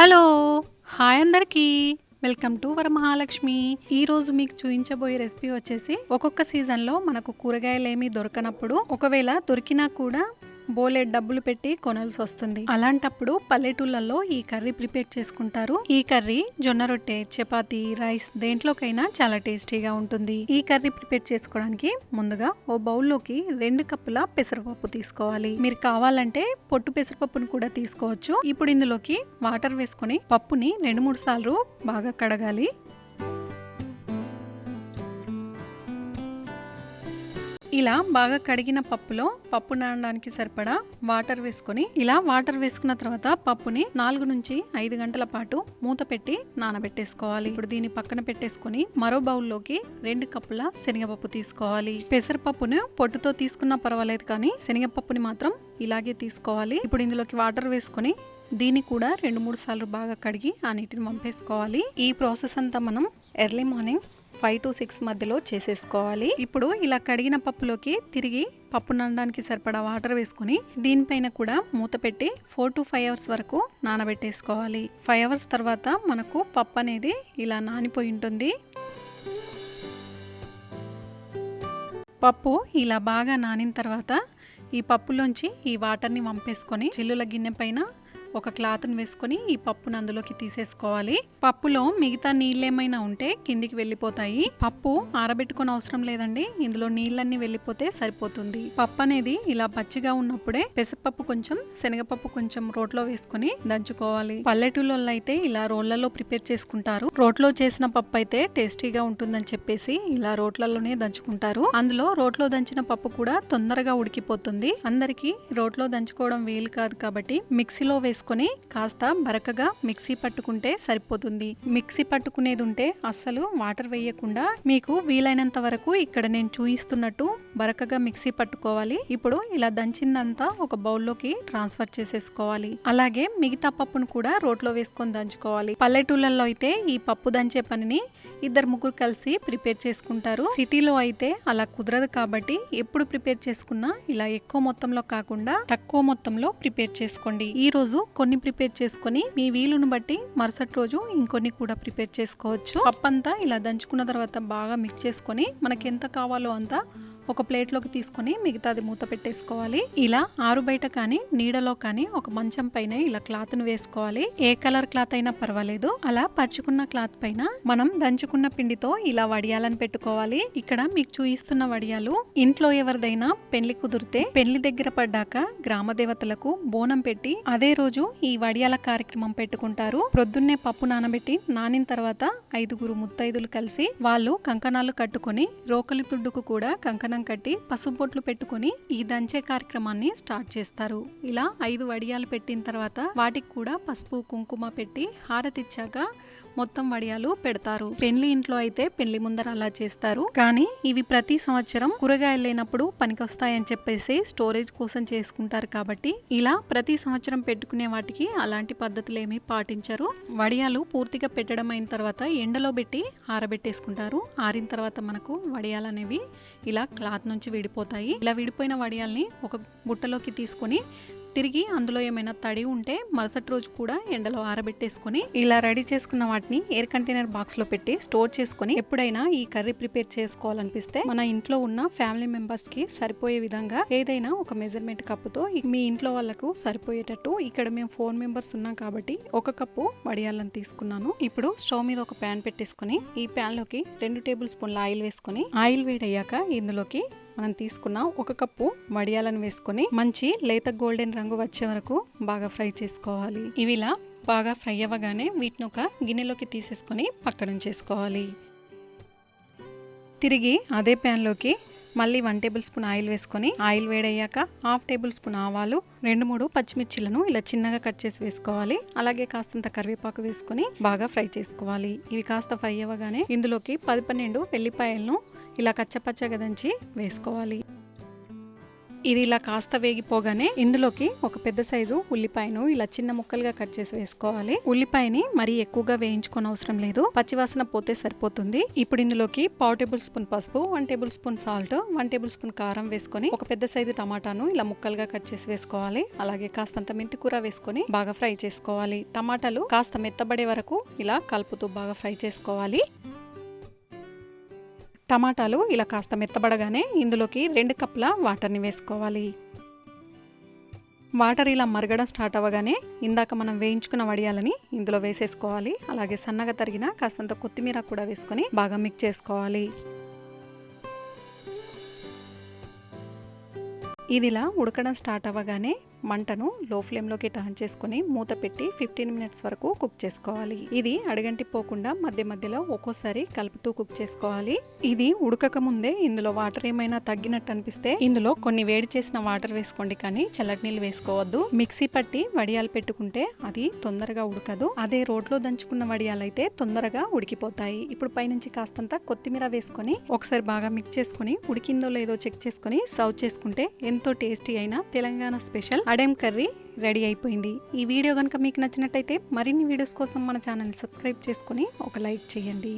Hello hi అందరికీ. Welcome to Varamahalakshmi. ఈ రోజు మీకు చూపించబోయే రెసిపీ వచ్చేసి ఒక్కొక్క సీజన్లో మనకు కూరగాయలు ఏమీ దొరకనప్పుడు ఒకవేళ దొరికినా కూడా బోలెడ్ డబ్బులు పెట్టి కొనాల్సి వస్తుంది. అలాంటప్పుడు పల్లెటూళ్ళల్లో ఈ కర్రీ ప్రిపేర్ చేసుకుంటారు. ఈ కర్రీ జొన్న రొట్టె చపాతి రైస్ దేంట్లోకైనా చాలా టేస్టీగా ఉంటుంది. ఈ కర్రీ ప్రిపేర్ చేసుకోవడానికి ముందుగా ఓ బౌల్లోకి రెండు కప్పుల పెసరపప్పు తీసుకోవాలి. మీరు కావాలంటే పొట్టు పెసరపప్పును కూడా తీసుకోవచ్చు. ఇప్పుడు ఇందులోకి వాటర్ వేసుకొని పప్పుని రెండు మూడు సార్లు బాగా కడగాలి. ఇలా బాగా కడిగిన పప్పులో పప్పు నానడానికి సరిపడా వాటర్ వేసుకొని ఇలా వాటర్ వేసుకున్న తర్వాత పప్పుని నాలుగు నుంచి ఐదు గంటల పాటు మూత పెట్టి నానబెట్టేసుకోవాలి. ఇప్పుడు దీన్ని పక్కన పెట్టేసుకొని మరో బౌల్లోకి రెండు కప్పుల శనగపప్పు తీసుకోవాలి. పెసరపప్పును పొట్టుతో తీసుకున్నా పర్వాలేదు కానీ శనగపప్పుని మాత్రం ఇలాగే తీసుకోవాలి. ఇప్పుడు ఇందులోకి వాటర్ వేసుకొని దీన్ని కూడా రెండు మూడు సార్లు బాగా కడిగి ఆ నీటిని పంపేసుకోవాలి ఈ ప్రాసెస్ అంతా మనం early morning five to six మధ్యలో చేసేసుకోవాలి. ఇప్పుడు ఇలా కడిగిన పప్పులోకి తిరిగి పప్పు నానడానికి సరిపడా వాటర్ వేసుకుని దీనిపైన కూడా మూత పెట్టి ఫోర్ టు ఫైవ్ అవర్స్ వరకు నానబెట్టేసుకోవాలి. ఫైవ్ అవర్స్ తర్వాత మనకు పప్పు అనేది ఇలా నానిపోయి ఉంటుంది. పప్పు ఇలా బాగా నానిన తర్వాత ఈ పప్పులోంచి ఈ వాటర్ని వంపేసుకొని చిల్లుల గిన్నె పైన ఒక క్లాత్ని వేసుకొని ఈ పప్పును అందులోకి తీసేసుకోవాలి. పప్పులో మిగతా నీళ్ళు ఏమైనా ఉంటే కిందికి వెళ్ళిపోతాయి. పప్పు ఆరబెట్టుకొని అవసరం లేదండి. ఇందులో నీళ్ళన్నీ వెళ్ళిపోతే సరిపోతుంది. పప్పు అనేది ఇలా పచ్చిగా ఉన్నప్పుడే పెసరపప్పు కొంచెం శనగపప్పు కొంచెం రోట్లో వేసుకొని దంచుకోవాలి. పల్లెటూళ్ళలో అయితే ఇలా రోళ్ళలో ప్రిపేర్ చేసుకుంటారు. రోట్లో చేసిన పప్పు అయితే టేస్టీగా ఉంటుందని చెప్పేసి ఇలా రోట్లలోనే దంచుకుంటారు. అందులో రోట్లో దంచిన పప్పు కూడా తొందరగా ఉడికిపోతుంది. అందరికీ రోట్లో దంచుకోవడం వీలు కాదు కాబట్టి మిక్సీలో వేసుకొని కాస్త బరకగా మిక్సీ పట్టుకుంటే సరిపోతుంది. మిక్సీ పట్టుకునేది ఉంటే అస్సలు వాటర్ వేయకుండా మీకు వీలైనంత వరకు ఇక్కడ నేను చూయిస్తున్నట్టు బరకగా మిక్సీ పట్టుకోవాలి. ఇప్పుడు ఇలా దంచిందంతా ఒక బౌల్లోకి ట్రాన్స్ఫర్ చేసేసుకోవాలి. అలాగే మిగతా పప్పును కూడా రోట్లో వేసుకొని దంచుకోవాలి. పల్లెటూళ్ళల్లో అయితే ఈ పప్పు దంచే పనిని ఇద్దరు ముగ్గురు కలిసి ప్రిపేర్ చేసుకుంటారు. సిటీలో అయితే అలా కుదరదు కాబట్టి ఎప్పుడు ప్రిపేర్ చేసుకున్నా ఇలా ఎక్కువ మొత్తంలో కాకుండా తక్కువ మొత్తంలో ప్రిపేర్ చేసుకోండి. ఈ రోజు కొన్ని ప్రిపేర్ చేసుకొని మీ వీలును బట్టి మరుసటి రోజు ఇంకొన్ని కూడా ప్రిపేర్ చేసుకోవచ్చు. పప్పంతా ఇలా దంచుకున్న తర్వాత బాగా మిక్స్ చేసుకొని మనకి ఎంత కావాలో అంత ఒక ప్లేట్లోకి తీసుకొని మిగతాది మూత పెట్టేసుకోవాలి. ఇలా ఆరు బయట కానీ నీడలో కానీ ఒక మంచం పైన ఇలా క్లాత్ను వేసుకోవాలి. ఏ కలర్ క్లాత్ అయినా పర్వాలేదు. అలా పరుచుకున్న క్లాత్ పైన మనం దంచుకున్న పిండితో ఇలా వడియాలని పెట్టుకోవాలి. ఇక్కడ మీకు చూయిస్తున్న వడియాలు ఇంట్లో ఎవరిదైనా పెళ్ళి కుదిరితే పెళ్ళి దగ్గర పడ్డాక గ్రామ దేవతలకు బోనం పెట్టి అదే రోజు ఈ వడియాల కార్యక్రమం పెట్టుకుంటారు. ప్రొద్దున్నే పప్పు నానబెట్టి నానిన తర్వాత ఐదుగురు ముత్తైదులు కలిసి వాళ్ళు కంకణాలు కట్టుకొని రోకలి తుడ్డుకు కూడా కంకణ కట్టి పసుపు బొట్లు పెట్టుకొని ఈ దంచే కార్యక్రమాన్ని స్టార్ట్ చేస్తారు. ఇలా ఐదు వడియాలు పెట్టిన తర్వాత వాటికి కూడా పసుపు కుంకుమ పెట్టి హారతిచ్చాక మొత్తం వడియాలు పెడతారు. పెళ్ళి ఇంట్లో అయితే పెళ్ళి ముందర అలా చేస్తారు. కానీ ఇవి ప్రతి సంవత్సరం కూరగాయలు లేనప్పుడు పనికొస్తాయని చెప్పేసి స్టోరేజ్ కోసం చేసుకుంటారు కాబట్టి ఇలా ప్రతి సంవత్సరం పెట్టుకునే వాటికి అలాంటి పద్ధతులు ఏమీ పాటించరు. వడియాలు పూర్తిగా పెట్టడం అయిన తర్వాత ఎండలో పెట్టి ఆరబెట్టేసుకుంటారు. ఆరిన తర్వాత మనకు వడియాలు అనేవి ఇలా క్లాత్ నుంచి విడిపోతాయి. ఇలా విడిపోయిన వడియాల్ని ఒక గుట్టలోకి తీసుకొని తిరిగి అందులో ఏమైనా తడి ఉంటే మరుసటి రోజు కూడా ఎండలో ఆరబెట్టేసుకొని ఇలా రెడీ చేసుకున్న వాటిని ఎయిర్ కంటైనర్ బాక్స్లో పెట్టి స్టోర్ చేసుకుని ఎప్పుడైనా ఈ కర్రీ ప్రిపేర్ చేసుకోవాలనిపిస్తే మన ఇంట్లో ఉన్న ఫ్యామిలీ మెంబర్స్కి సరిపోయే విధంగా ఏదైనా ఒక మెజర్మెంట్ కప్పుతో మీ ఇంట్లో వాళ్ళకు సరిపోయేటట్టు ఇక్కడ మేము ఫోర్ మెంబర్స్ ఉన్నాం కాబట్టి ఒక కప్పు వడియాలను తీసుకున్నాను. ఇప్పుడు స్టవ్ మీద ఒక ప్యాన్ పెట్టేసుకొని ఈ ప్యాన్లోకి రెండు టేబుల్ స్పూన్ల ఆయిల్ వేసుకొని ఆయిల్ వేడయ్యాక ఇందులోకి మనం తీసుకున్న ఒక కప్పు వడియాలను వేసుకొని మంచి లేత గోల్డెన్ రంగు వచ్చే వరకు బాగా ఫ్రై చేసుకోవాలి. ఇవిలా బాగా ఫ్రై అవ్వగానే వీటిని ఒక గిన్నెలోకి తీసేసుకొని పక్కన చేసుకోవాలి తిరిగి అదే ప్యాన్లోకి మళ్ళీ వన్ టేబుల్ స్పూన్ ఆయిల్ వేసుకొని ఆయిల్ వేడయ్యాక హాఫ్ టేబుల్ స్పూన్ ఆవాలు రెండు మూడు పచ్చిమిర్చిలను ఇలా చిన్నగా కట్ చేసి వేసుకోవాలి. అలాగే కాస్తంత కరివేపాకు వేసుకొని బాగా ఫ్రై చేసుకోవాలి. ఇవి కాస్త ఫ్రై అవ్వగానే ఇందులోకి పది పన్నెండు వెల్లిపాయలను ఇలా కచ్చపచ్చగా దంచి వేసుకోవాలి. ఇది ఇలా కాస్త వేగిపోగానే ఇందులోకి ఒక పెద్ద సైజు ఉల్లిపాయను ఇలా చిన్న ముక్కలుగా కట్ చేసి వేసుకోవాలి. ఉల్లిపాయని మరీ ఎక్కువగా వేయించుకోని అవసరం లేదు. పచ్చివాసన పోతే సరిపోతుంది. ఇప్పుడు ఇందులోకి పావు టేబుల్ స్పూన్ పసుపు one tablespoon salt one tablespoon కారం వేసుకొని ఒక పెద్ద సైజు టమాటాను ఇలా ముక్కలుగా కట్ చేసి వేసుకోవాలి. అలాగే కాస్తంత మెంతి కూర వేసుకొని బాగా ఫ్రై చేసుకోవాలి. టమాటాలు కాస్త మెత్తబడే వరకు ఇలా కలుపుతూ బాగా ఫ్రై చేసుకోవాలి. టమాటాలు ఇలా కాస్త మెత్తబడగానే ఇందులోకి రెండు కప్పుల వాటర్ని వేసుకోవాలి. వాటర్ ఇలా మరగడం స్టార్ట్ అవ్వగానే ఇందాక మనం వేయించుకున్న వడియాలని ఇందులో వేసేసుకోవాలి. అలాగే సన్నగా తరిగిన కాస్తంత కొత్తిమీర కూడా వేసుకొని బాగా మిక్స్ చేసుకోవాలి. ఇదిలా ఉడకడం స్టార్ట్ అవ్వగానే మంటను లో ఫ్లేమ్లోకి టర్న్ చేసుకుని మూత పెట్టి ఫిఫ్టీన్ మినిట్స్ వరకు కుక్ చేసుకోవాలి. ఇది అడగంటి పోకుండా మధ్య మధ్యలో ఒక్కోసారి కలుపుతూ కుక్ చేసుకోవాలి. ఇది ఉడకక ముందే ఇందులో వాటర్ ఏమైనా తగ్గినట్టు అనిపిస్తే ఇందులో కొన్ని వేడి చేసిన వాటర్ వేసుకోండి కానీ చల్లటి నీళ్ళు వేసుకోవద్దు. మిక్సీ పట్టి వడియాలు పెట్టుకుంటే అది తొందరగా ఉడకదు. అదే రోడ్లో దంచుకున్న వడియాలు అయితే తొందరగా ఉడికిపోతాయి. ఇప్పుడు పైనుంచి కాస్తంత కొత్తిమీర వేసుకొని ఒకసారి బాగా మిక్స్ చేసుకుని ఉడికిందో లేదో చెక్ చేసుకుని సర్వ్ చేసుకుంటే ఎంతో టేస్టీ అయిన తెలంగాణ స్పెషల్ అడెం కర్రీ రెడీ అయిపోయింది. ఈ వీడియో కనుక మీకు నచ్చినట్టయితే మరిన్ని వీడియోస్ కోసం మన ఛానల్ని సబ్స్క్రైబ్ చేసుకుని ఒక లైక్ చేయండి.